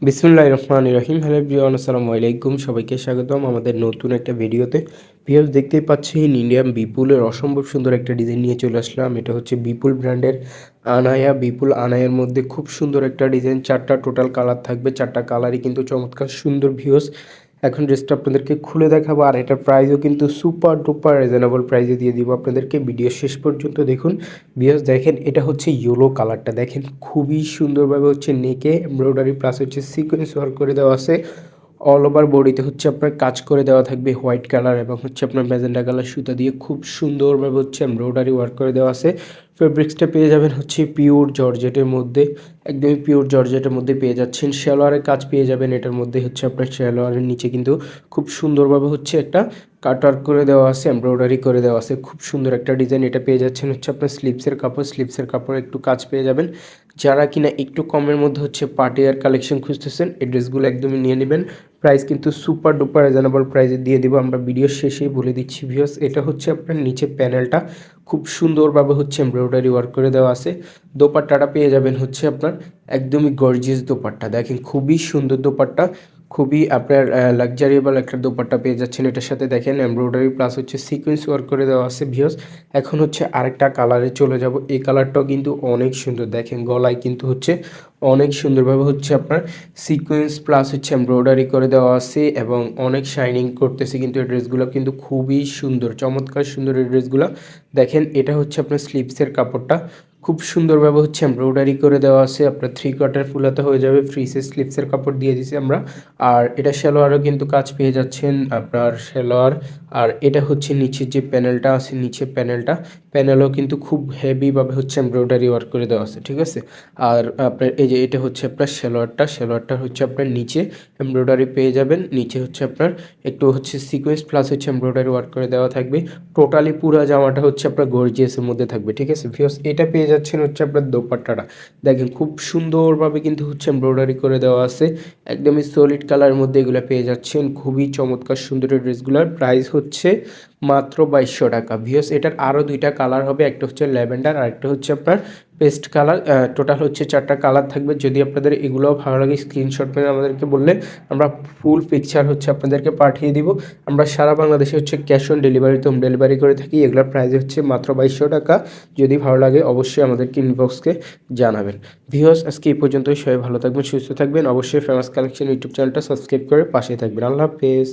বিসমুল্লাহ রহমান রহিম। হ্যালো বিয়ান আসসালামু আলাইকুম। সবাইকে স্বাগতম আমাদের নতুন একটা ভিডিওতে। ভিউজ দেখতেই পাচ্ছেন ইন্ডিয়ান বিপুলের অসম্ভব সুন্দর একটা ডিজাইন নিয়ে চলে আসলাম। এটা হচ্ছে বিপুল ব্র্যান্ডের আনায়া। বিপুল আনায়ার মধ্যে খুব সুন্দর একটা ডিজাইন। চারটা টোটাল কালার থাকবে। চারটা কালারই কিন্তু চমৎকার সুন্দর ভিউজ এখন ড্রেসটা আপনাদেরকে খুলে দেখাবো, আর এটার প্রাইসও কিন্তু সুপার ডুপার রিজনেবল প্রাইসে দিয়ে দিব আপনাদেরকে। ভিডিও শেষ পর্যন্ত দেখুন। বিয়াস দেখেন, এটা হচ্ছে ইয়েলো কালারটা দেখেন, খুবই সুন্দরভাবে হচ্ছে নেকে এমব্রয়ডারি প্লাস হচ্ছে সিকোয়েন্স ওয়ার্ক করে দেওয়া আছে। অল ওভার বডিতে হচ্ছে আপনার কাজ করে দেওয়া থাকবে হোয়াইট কালার এবং হচ্ছে আপনার ম্যাজেন্ডা কালার সুতা দিয়ে খুব সুন্দরভাবে হচ্ছে এমব্রয়ডারি ওয়ার্ক করে দেওয়া আছে। ফেব্রিক্সটা পেয়ে যাবেন হচ্ছে পিওর জর্জেটের মধ্যে, একদমই পিওর জর্জেটের মধ্যে পেয়ে যাচ্ছেন। শ্যালোয়ারের কাজ পেয়ে যাবেন এটার মধ্যে হচ্ছে আপনার শ্যালোয়ারের নিচে কিন্তু খুব সুন্দরভাবে হচ্ছে একটা কাটওয়ার্ক করে দেওয়া আছে এমব্রয়ডারি করে দেওয়া আছে। খুব সুন্দর একটা ডিজাইন এটা পেয়ে যাচ্ছেন হচ্ছে আপনার স্লিপসের কাপড় স্লিপসের কাপড় একটু কাজ পেয়ে যাবেন। যারা কিনা একটু কমের মধ্যে হচ্ছে পার্টি আর কালেকশন খুঁজতেছেন, এই ড্রেসগুলো একদমই নিয়ে নেবেন। প্রাইস কিন্তু সুপার ডুপার রিজনেবল প্রাইসে দিয়ে দেবো। আমরা ভিডিও শেষেই বলে দিচ্ছি ভিওস এটা হচ্ছে আপনার নিচে প্যানেলটা খুব সুন্দরভাবে হচ্ছে এমব্রয়ডারি ওয়ার্ক করে দেওয়া আছে। দোপাট্টাটা পেয়ে যাবেন হচ্ছে আপনার একদমই গর্জিয়াস দোপাট্টা। দেখেন, খুবই সুন্দর দোপাট্টা। খুবই আপনার লাক্সারিয়েবল একটা দোপাট্টা পেয়ে যাচ্ছেন এটার সাথে। দেখেন এমব্রয়ডারি প্লাস হচ্ছে সিকোয়েন্স ওয়ার্ক করে দেওয়া আছে ভিওস এখন হচ্ছে আরেকটা কালারে চলে যাব। এই কালারটাও কিন্তু অনেক সুন্দর। দেখেন গলায় কিন্তু হচ্ছে অনেক সুন্দরভাবে হচ্ছে আপনার সিকোয়েন্স প্লাস হচ্ছে এমব্রয়ডারি করে দেওয়া আছে এবং অনেক শাইনিং করতেছে কিন্তু এই ড্রেসগুলো কিন্তু খুবই সুন্দর, চমৎকার সুন্দর এই ড্রেসগুলো দেখেন এটা হচ্ছে আপনার স্লিপসের কাপড়টা। খুব সুন্দরভাবে হচ্ছে এমব্রয়ডারি করে দেওয়া আছে, আপনার থ্রি কোয়ার্টার ফুলাতে হয়ে যাবে ফ্রিসে স্লিপসের কাপড় দিয়ে দিছি আমরা। আর এটা সেলোয়ারও কিন্তু কাজ পেয়ে যাচ্ছেন আপনার সেলোয়ার। আর এটা হচ্ছে নিচের যে প্যানেলটা আছে নিচে প্যানেলটা প্যানেলও কিন্তু খুব হেভিভাবে হচ্ছে এমব্রয়ডারি ওয়ার্ক করে দেওয়া আছে, ঠিক আছে? আর আপনার এই যে এটা হচ্ছে আপনার সেলোয়ারটা সেলোয়ারটা হচ্ছে আপনার নিচে এমব্রয়ডারি পেয়ে যাবেন, নিচে হচ্ছে আপনার একটু হচ্ছে সিকোয়েন্স প্লাস হচ্ছে এমব্রয়ডারি ওয়ার্ক করে দেওয়া থাকবে। টোটালি পুরো জামাটা হচ্ছে আপনার গর্জিয়াসের মধ্যে থাকবে, ঠিক আছে? ভিওস এটা পেয়ে যাচ্ছেন হচ্ছে আপনার দোপাট্টাটা। দেখেন খুব সুন্দরভাবে কিন্তু হচ্ছে এমব্রয়ডারি করে দেওয়া আছে। একদমই সলিড কালারের মধ্যে এগুলো পেয়ে যাচ্ছেন। খুবই চমৎকার সুন্দর ড্রেসগুলোর প্রাইস হচ্ছে মাত্র বাইশশো টাকা। ভিওস এটার আরও দুইটা কালার হবে, একটা হচ্ছে ল্যাভেন্ডার আর একটা হচ্ছে আপনার পেস্ট কালার টোটাল হচ্ছে চারটা কালার থাকবে। যদি আপনাদের এগুলোও ভালো লাগে স্ক্রিনশট করে আমাদেরকে বললে আমরা ফুল পিকচার হচ্ছে আপনাদেরকে পাঠিয়ে দিব। আমরা সারা বাংলাদেশে হচ্ছে ক্যাশ অন ডেলিভারিতে হোম ডেলিভারি করে থাকি। এগুলোর প্রাইস হচ্ছে মাত্র বাইশশো টাকা। যদি ভালো লাগে, অবশ্যই আমাদেরকে ইনবক্সকে জানাবেন। ভিওস আজকে এই পর্যন্তই। সবাই ভালো থাকবেন, সুস্থ থাকবেন। অবশ্যই ফেমাস কালেকশন ইউটিউব চ্যানেলটা সাবস্ক্রাইব করে পাশে থাকবেন। আল্লাহ হাফেজ।